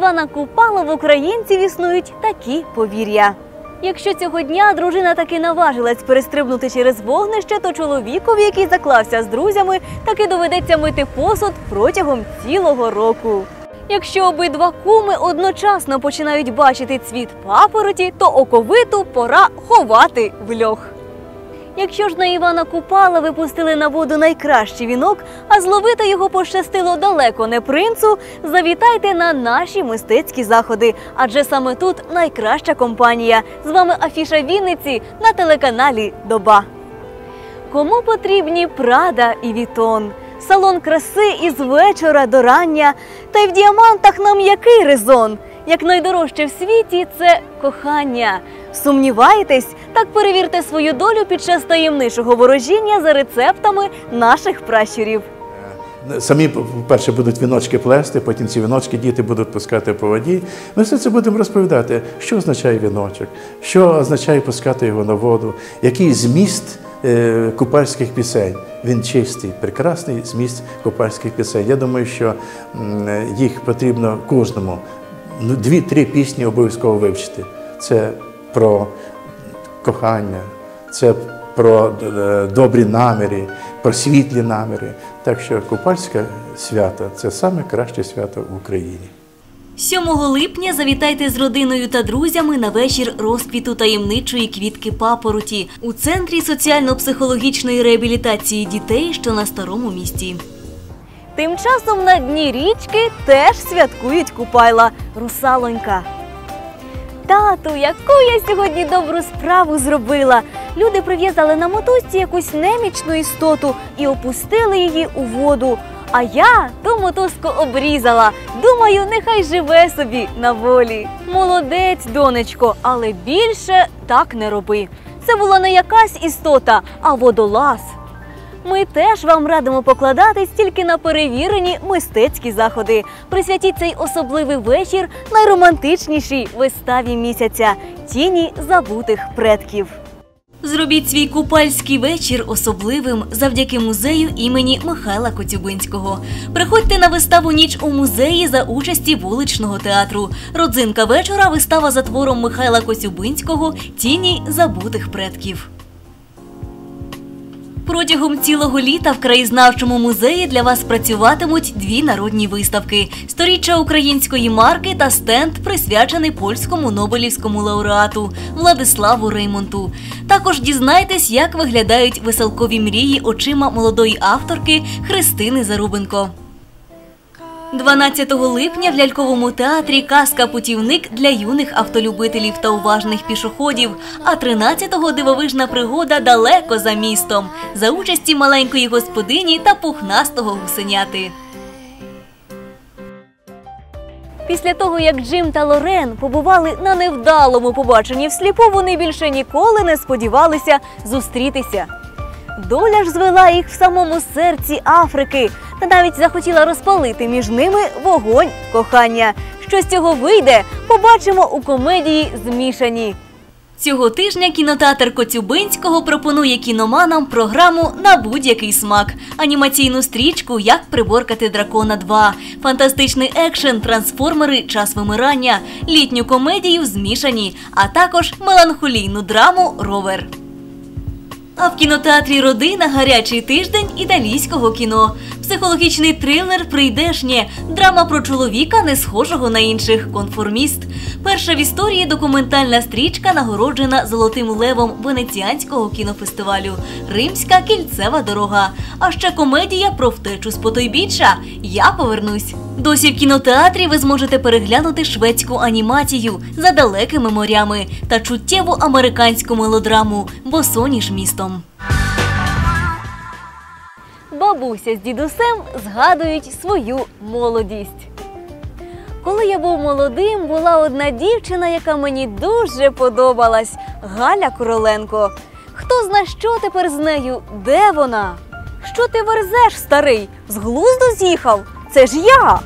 Івана Купала в українців існують такі повір'я. Якщо цього дня дружина таки наважилась перестрибнути через вогнище, то чоловікові, який заклався з друзями, таки доведеться мити посуд протягом цілого року. Якщо обидва куми одночасно починають бачити цвіт папороті, то оковиту пора ховати в льох. Якщо ж на Івана Купала випустили на воду найкращий вінок, а зловити його пощастило далеко не принцу, завітайте на наші мистецькі заходи, адже саме тут найкраща компанія. З вами Афіша Вінниці на телеканалі Доба. Кому потрібні Прада і Вітон? Салон краси із вечора до рання, та й в діамантах нам який резон? Як найдорожче в світі це кохання. Сумніваєтесь? Так перевірте свою долю під час таємничого ворожіння за рецептами наших пращурів. Самі, по-перше, будуть віночки плести, потім ці віночки діти будуть пускати по воді. Ми все це будемо розповідати, що означає віночок, що означає пускати його на воду, який зміст е, купальських пісень. Він чистий, прекрасний зміст купальських пісень. Я думаю, що їх потрібно кожному ну, дві-три пісні обов'язково вивчити. Це про кохання, це про е, добрі наміри, про світлі наміри. Так що Купальське свято це саме краще свято в Україні. 7 липня завітайте з родиною та друзями на вечір розквіту таємничої квітки папороті у центрі соціально-психологічної реабілітації дітей, що на старому місті. Тим часом на дні річки теж святкують Купайла Русалонька. Тату, яку я сьогодні добру справу зробила. Люди прив'язали на мотузці якусь немічну істоту і опустили її у воду. А я ту мотузку обрізала. Думаю, нехай живе собі на волі. Молодець, донечко, але більше так не роби. Це була не якась істота, а водолаз. Ми теж вам радимо покладатись тільки на перевірені мистецькі заходи. Присвятіть цей особливий вечір найромантичнішій виставі місяця тіні забутих предків. Зробіть свій купальський вечір особливим завдяки музею імені Михайла Коцюбинського. Приходьте на виставу Ніч у музеї за участі вуличного театру. Родзинка вечора вистава за твором Михайла Коцюбинського Тіні забутих предків. Протягом цілого літа в краєзнавчому музеї для вас працюватимуть дві народні виставки: сторіччя української марки та стенд, присвячений польському нобелівському лауреату Владиславу Реймонту. Також дізнайтесь, як виглядають веселкові мрії очима молодої авторки Христини Зарубенко. 12 липня в ляльковому театрі казка Путівник для юних автолюбителів та уважних пішоходів. А 13-го дивовижна пригода далеко за містом за участі маленької господині та пухнастого гусеняти. Після того, як Джим та Лорен побували на невдалому побаченні всліпу, вони більше ніколи не сподівалися зустрітися. Доля ж звела їх в самому серці Африки та навіть захотіла розпалити між ними вогонь кохання. Що з цього вийде, побачимо у комедії Змішані. Цього тижня кінотеатр Коцюбинського пропонує кіноманам програму на будь-який смак, анімаційну стрічку Як приборкати дракона 2, фантастичний екшен, трансформери, час вимирання, літню комедію Змішані, а також меланхолійну драму Ровер. А в кінотеатрі Родина гарячий тиждень італійського кіно. Психологічний трилер Прийдешнє, драма про чоловіка, не схожого на інших, конформіст. Перша в історії документальна стрічка нагороджена Золотим левом Венеціанського кінофестивалю Римська кільцева дорога. А ще комедія про втечу з потойбіччя Я повернусь. Досі в кінотеатрі ви зможете переглянути шведську анімацію за далекими морями та чуттєву американську мелодраму Босоніж містом. Бабуся з дідусем згадують свою молодість. Коли я був молодим, була одна дівчина, яка мені дуже подобалась Галя Короленко. Хто зна, що тепер з нею? Де вона? Що ти верзеш, старий? З глузду з'їхав? Це ж я.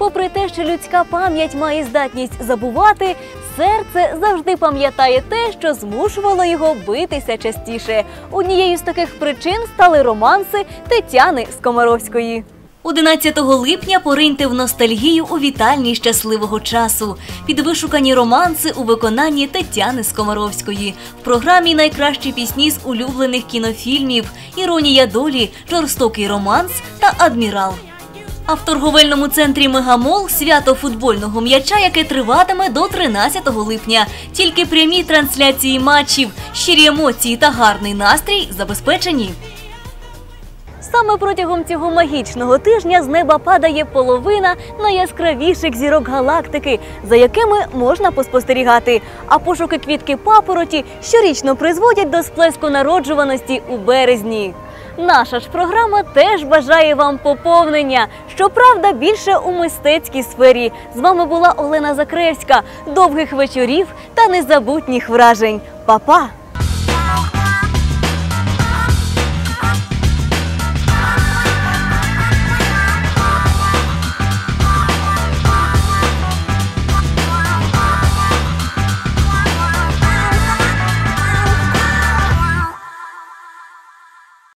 Попри те, що людська пам'ять має здатність забувати, серце завжди пам'ятає те, що змушувало його битися частіше. Однією з таких причин стали романси Тетяни Скомаровської. 11 липня пориньте в ностальгію у вітальні щасливого часу. Під вишукані романси у виконанні Тетяни Скомаровської. В програмі найкращі пісні з улюблених кінофільмів, іронія долі, жорстокий романс та адмірал. А в торговельному центрі Мегамол свято футбольного м'яча, яке триватиме до 13 липня. Тільки прямі трансляції матчів, щирі емоції та гарний настрій забезпечені. Саме протягом цього магічного тижня з неба падає половина найяскравіших зірок галактики, за якими можна поспостерігати. А пошуки квітки папороті щорічно призводять до сплеску народжуваності у березні. Наша ж програма теж бажає вам поповнення. Щоправда, більше у мистецькій сфері. З вами була Олена Закревська. Довгих вечорів та незабутніх вражень. Па-па!